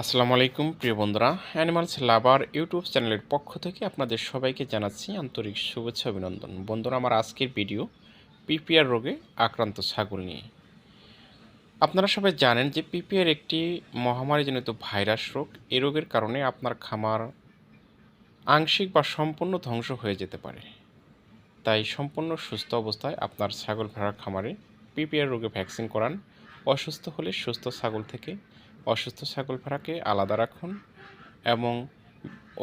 আসসালামু আলাইকুম, প্রিয় বন্ধুরা। অ্যানিমালস লাভার ইউটিউব চ্যানেলের পক্ষ থেকে আপনাদের সবাইকে জানাচ্ছি আন্তরিক শুভেচ্ছা অভিনন্দন। বন্ধুরা, আমার আজকের ভিডিও পিপিআর রোগে আক্রান্ত ছাগল নিয়ে। আপনারা সবাই জানেন যে পিপিআর একটি মহামারীজনিত ভাইরাস রোগ। এই রোগের কারণে আপনার খামার আংশিক বা সম্পূর্ণ ধ্বংস হয়ে যেতে পারে। তাই সম্পূর্ণ সুস্থ অবস্থায় আপনার ছাগল ভেড়ার খামারে পিপিআর রোগে ভ্যাকসিন করান। অসুস্থ হলে সুস্থ ছাগল থেকে অসুস্থ ছাগল ভেড়াকে আলাদা রাখুন এবং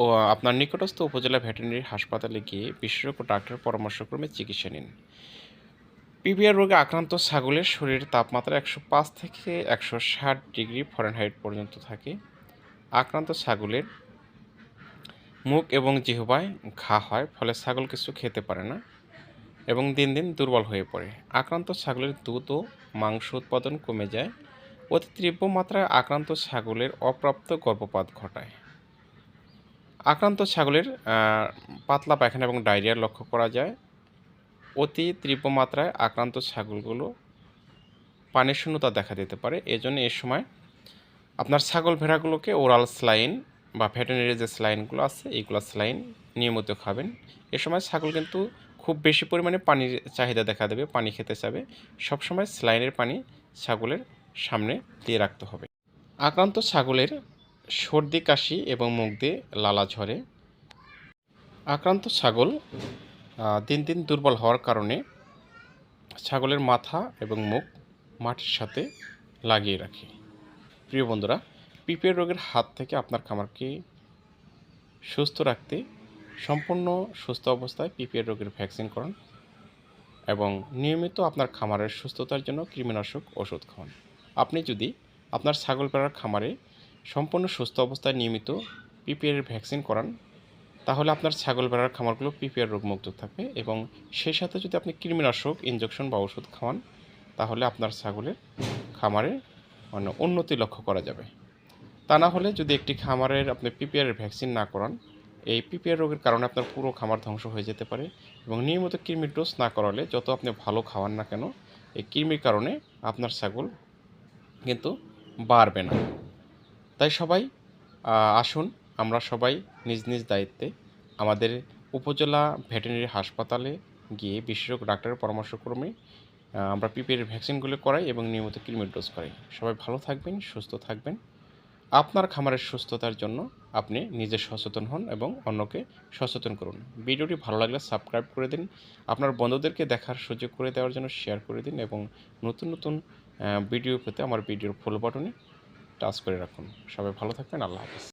ও আপনার নিকটস্থ উপজেলা ভেটেরিনারি হাসপাতালে গিয়ে বিশেষজ্ঞ ডাক্তারের পরামর্শক্রমে চিকিৎসা নিন। পিবিআর রোগে আক্রান্ত ছাগলের শরীরের তাপমাত্রা একশো পাঁচ থেকে একশো ষাট ডিগ্রি ফরেনহাইট পর্যন্ত থাকে। আক্রান্ত ছাগলের মুখ এবং জিহবায় ঘা হয়, ফলে ছাগল কিছু খেতে পারে না এবং দিন দিন দুর্বল হয়ে পড়ে। আক্রান্ত ছাগলের দুধ ও মাংস উৎপাদন কমে যায়। অতি তীব্র মাত্রায় আক্রান্ত ছাগলের অপ্রাপ্ত গর্ভপাত ঘটায়। আক্রান্ত ছাগলের পাতলা পায়খানা এবং ডায়রিয়া লক্ষ্য করা যায়। অতি তীব্র মাত্রায় আক্রান্ত ছাগলগুলো পানির শূন্যতা দেখা দিতে পারে। এজন্য এ সময় আপনার ছাগল ভেড়াগুলোকে ওরাল স্লাইন বা ভেটেনারি যে স্লাইনগুলো আছে, এইগুলো স্লাইন নিয়মিত খাবেন। এ সময় ছাগল কিন্তু খুব বেশি পরিমাণে পানির চাহিদা দেখা দেবে, পানি খেতে চাবে। সবসময় স্লাইনের পানি ছাগলের সামনে দিয়ে রাখতে হবে। আক্রান্ত ছাগলের সর্দি, কাশি এবং মুখ দিয়ে লালা ঝরে। আক্রান্ত ছাগল দিন দিন দুর্বল হওয়ার কারণে ছাগলের মাথা এবং মুখ মাটির সাথে লাগিয়ে রাখে। প্রিয় বন্ধুরা, পিপিআর রোগের হাত থেকে আপনার খামারকে সুস্থ রাখতে, সম্পূর্ণ সুস্থ অবস্থায় পিপিআর রোগের ভ্যাকসিন করান এবং নিয়মিত আপনার খামারের সুস্থতার জন্য কৃমিনাশক ওষুধ খাওয়ান। আপনি যদি আপনার ছাগল পেড়ার খামারে সম্পূর্ণ সুস্থ অবস্থায় নিয়মিত পিপিআর ভ্যাকসিন করান, তাহলে আপনার ছাগল ভেড়ার খামারগুলো পিপিআর রোগমুক্ত থাকবে এবং সেই সাথে যদি আপনি কৃমিনাশক ইঞ্জেকশন বা ওষুধ খাওয়ান, তাহলে আপনার ছাগলের খামারে মানে উন্নতি লক্ষ্য করা যাবে। তা না হলে যদি একটি খামারের আপনি পিপিআরের ভ্যাকসিন না করান, এই পিপিআর রোগের কারণে আপনার পুরো খামার ধ্বংস হয়ে যেতে পারে এবং নিয়মিত কৃমির ডোজ না করালে যত আপনি ভালো খাওয়ান না কেন, এই কৃমির কারণে আপনার ছাগল কিন্তু বাড়বে না। তাই সবাই আসুন আমরা সবাই নিজ নিজ দায়িত্বে আমাদের উপজেলা ভেটেরিনারি হাসপাতালে গিয়ে বিশেষজ্ঞ, ডাক্তারের পরামর্শক্রমে আমরা পিপিআর ভ্যাকসিনগুলো করাই এবং নিয়মিত কৃমির ডোজ করাই। সবাই ভালো থাকবেন, সুস্থ থাকবেন। আপনার খামারের সুস্থতার জন্য আপনি নিজে সচেতন হন এবং অন্যকে সচেতন করুন। ভিডিওটি ভালো লাগলে সাবস্ক্রাইব করে দিন। আপনার বন্ধুদেরকে দেখার সুযোগ করে দেওয়ার জন্য শেয়ার করে দিন এবং নতুন নতুন ভিডিও পেতে আমার ভিডিওর ফুল বাটনে টাচ করে রাখুন। সবাই ভালো থাকবেন আল্লাহ হাফিজ।